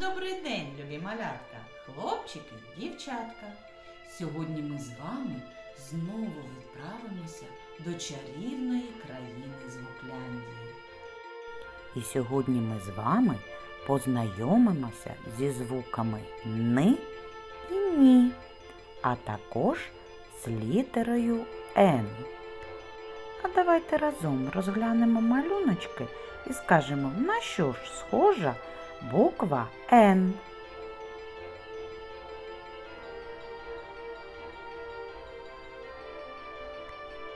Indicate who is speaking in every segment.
Speaker 1: Добрий день, любі малятка, хлопчики, дівчатка. Сьогодні ми з вами знову відправимося до чарівної країни Звукляндії. І сьогодні ми з вами познайомимося зі звуками Ни і Ні, а також з літерою Н. А давайте разом розглянемо малюночки і скажемо, на що ж схожа буква Н.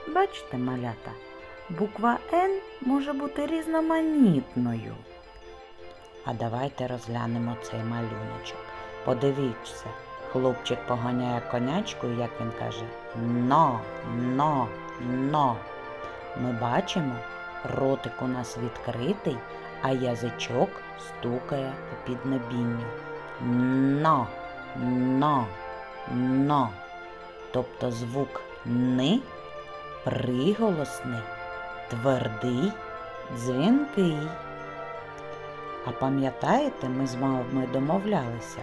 Speaker 1: Бачите, малята, буква Н може бути різноманітною. А давайте розглянемо цей малюночок. Подивіться, хлопчик поганяє конячку, і як він каже но, но, но. Ми бачимо, ротик у нас відкритий, а язичок стукає по піднебінню. Но, но, но. Тобто звук ни приголосний, твердий, дзвінкий. А пам'ятаєте, ми з вами домовлялися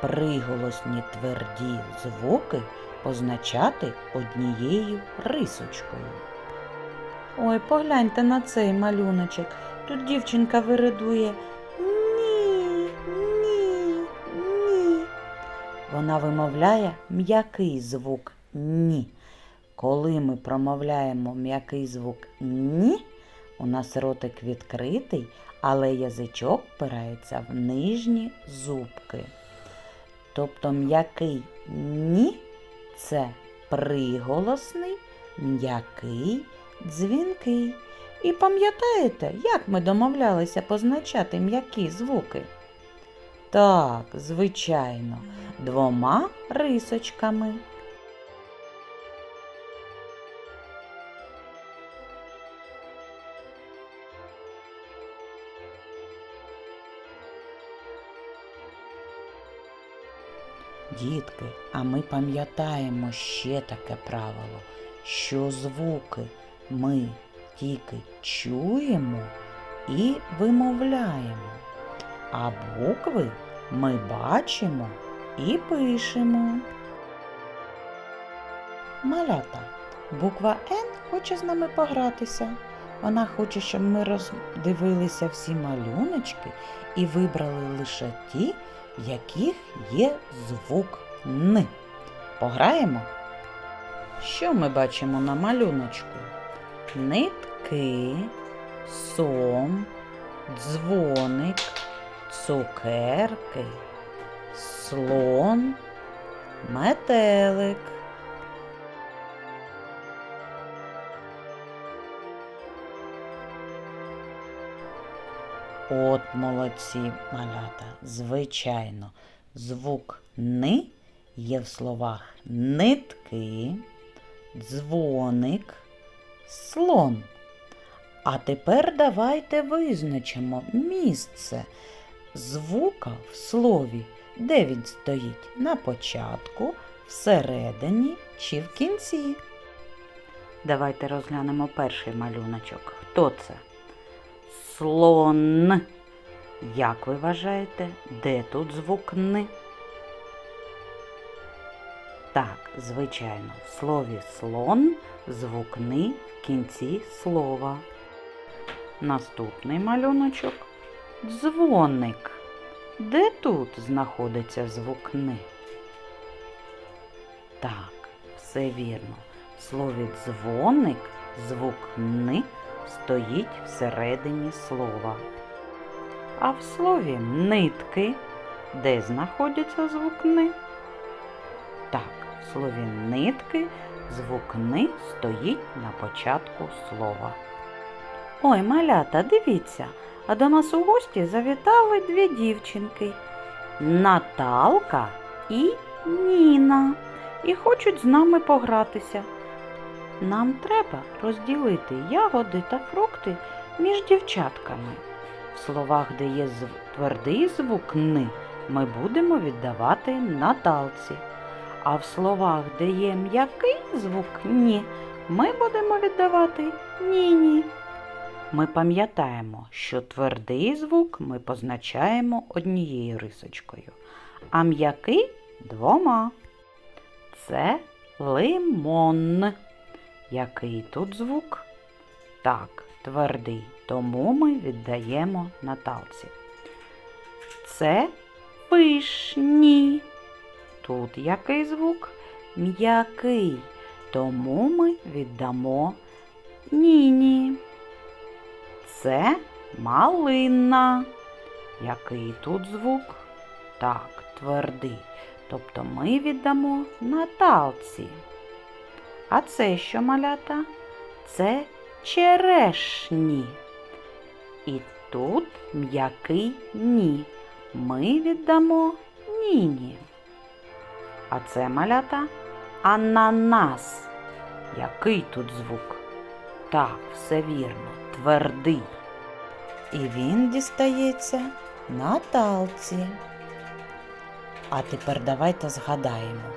Speaker 1: приголосні тверді звуки позначати однією рисочкою. Ой, погляньте на цей малюночок. Тут дівчинка виридує ні, ні, ні. Вона вимовляє м'який звук ні. Коли ми промовляємо м'який звук ні, у нас ротик відкритий, але язичок впирається в нижні зубки. Тобто м'який ні це приголосний, м'який, дзвінкий. І пам'ятаєте, як ми домовлялися позначати м'які звуки? Так, звичайно, двома рисочками. Дітки, а ми пам'ятаємо ще таке правило, що звуки ми тільки чуємо і вимовляємо, а букви ми бачимо і пишемо. Малята, буква Н хоче з нами погратися. Вона хоче, щоб ми роздивилися всі малюночки і вибрали лише ті, в яких є звук Н. Пограємо? Що ми бачимо на малюночку? Нитки, сом, дзвоник, цукерки, слон, метелик. От молодці малята. Звичайно, звук ни є в словах нитки, дзвоник, слон. А тепер давайте визначимо місце звука в слові, де він стоїть на початку, всередині чи в кінці. Давайте розглянемо перший малюночок. Хто це? Слон. Як ви вважаєте, де тут звук Н? Так, звичайно, в слові слон звук Н в кінці слова. Наступний малюночок дзвоник. Де тут знаходиться звук Н? Так, все вірно. В слові дзвоник звук Н стоїть всередині слова. А в слові нитки, де знаходиться звук Н? Так, в слові нитки звук Н стоїть на початку слова. Ой, малята, дивіться, а до нас у гості завітали дві дівчинки Наталка і Ніна. І хочуть з нами погратися. Нам треба розділити ягоди та фрукти між дівчатками. В словах, де є твердий звук «ни», ми будемо віддавати Наталці. А в словах, де є м'який звук ні, ми будемо віддавати ні-ні. Ми пам'ятаємо, що твердий звук ми позначаємо однією рисочкою, а м'який двома. Це лимон. Який тут звук? Так, твердий, тому ми віддаємо Наталці. Це вишні. Тут який звук? М'який, тому ми віддамо Ніні. Це малина. Який тут звук? Так, твердий. Тобто ми віддамо Наталці. А це що малята? Це черешні. І тут м'який ні. Ми віддамо ніні. А це малята ананас. Який тут звук? Так, все вірно, твердий. І він дістається Наталці. А тепер давайте згадаємо,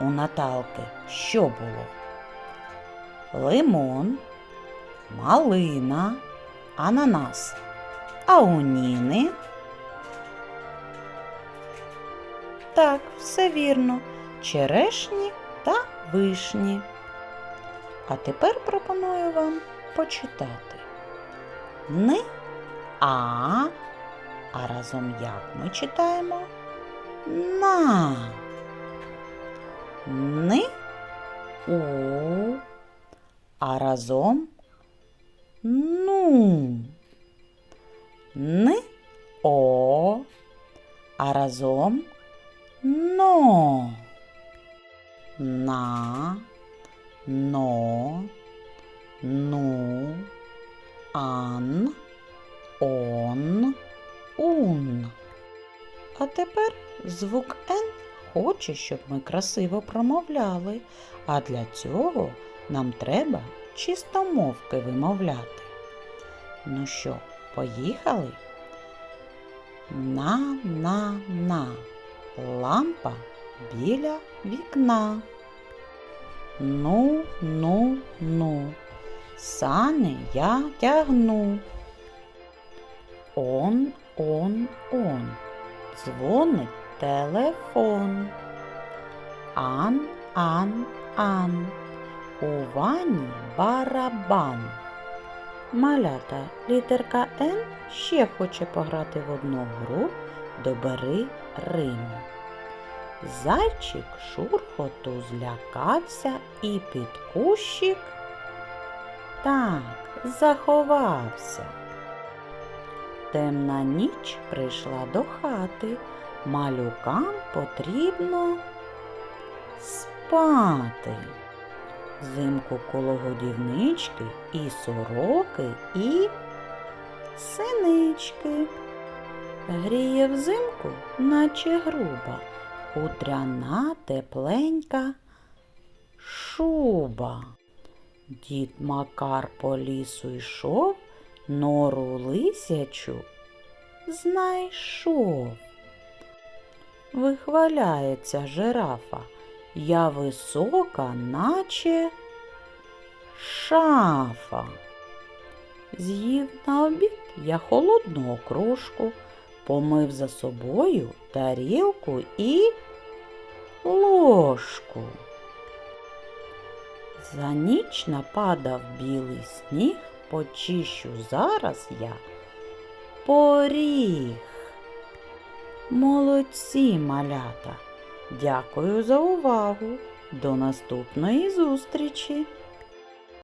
Speaker 1: у Наталки що було? Лимон, малина, ананас. А у Ніни? Так, все вірно. Черешні та вишні. А тепер пропоную вам почитати. Ни а, а разом як ми читаємо? На. Ни у, а разом ну. Ни о, а разом но. На, но, ну, ан, он, ун. А тепер звук Н хоче, щоб ми красиво промовляли, а для цього нам треба чистомовки вимовляти. Ну що, поїхали? На-на-на. Лампа біля вікна. Ну, ну, ну. Сани я тягну. Он, он, он. Дзвонить телефон. Ан, ан, ан. У вані барабан. Малята, літерка Н ще хоче пограти в одну гру Добери Риму. Зайчик шурхоту злякався і під кущик так заховався. Темна ніч прийшла до хати. Малюкам потрібно спати. Взимку коло годівнички і сороки, і синички. Гріє взимку, наче груба, хутряна тепленька шуба. Дід Макар по лісу йшов, нору лисячу знайшов. Вихваляється жирафа, я висока, наче шафа. З'їв на обід я холодну окрошку, помив за собою тарілку і ложку. За ніч нападав білий сніг, почищу зараз я поріг. Молодці, малята! Дякую за увагу. До наступної зустрічі!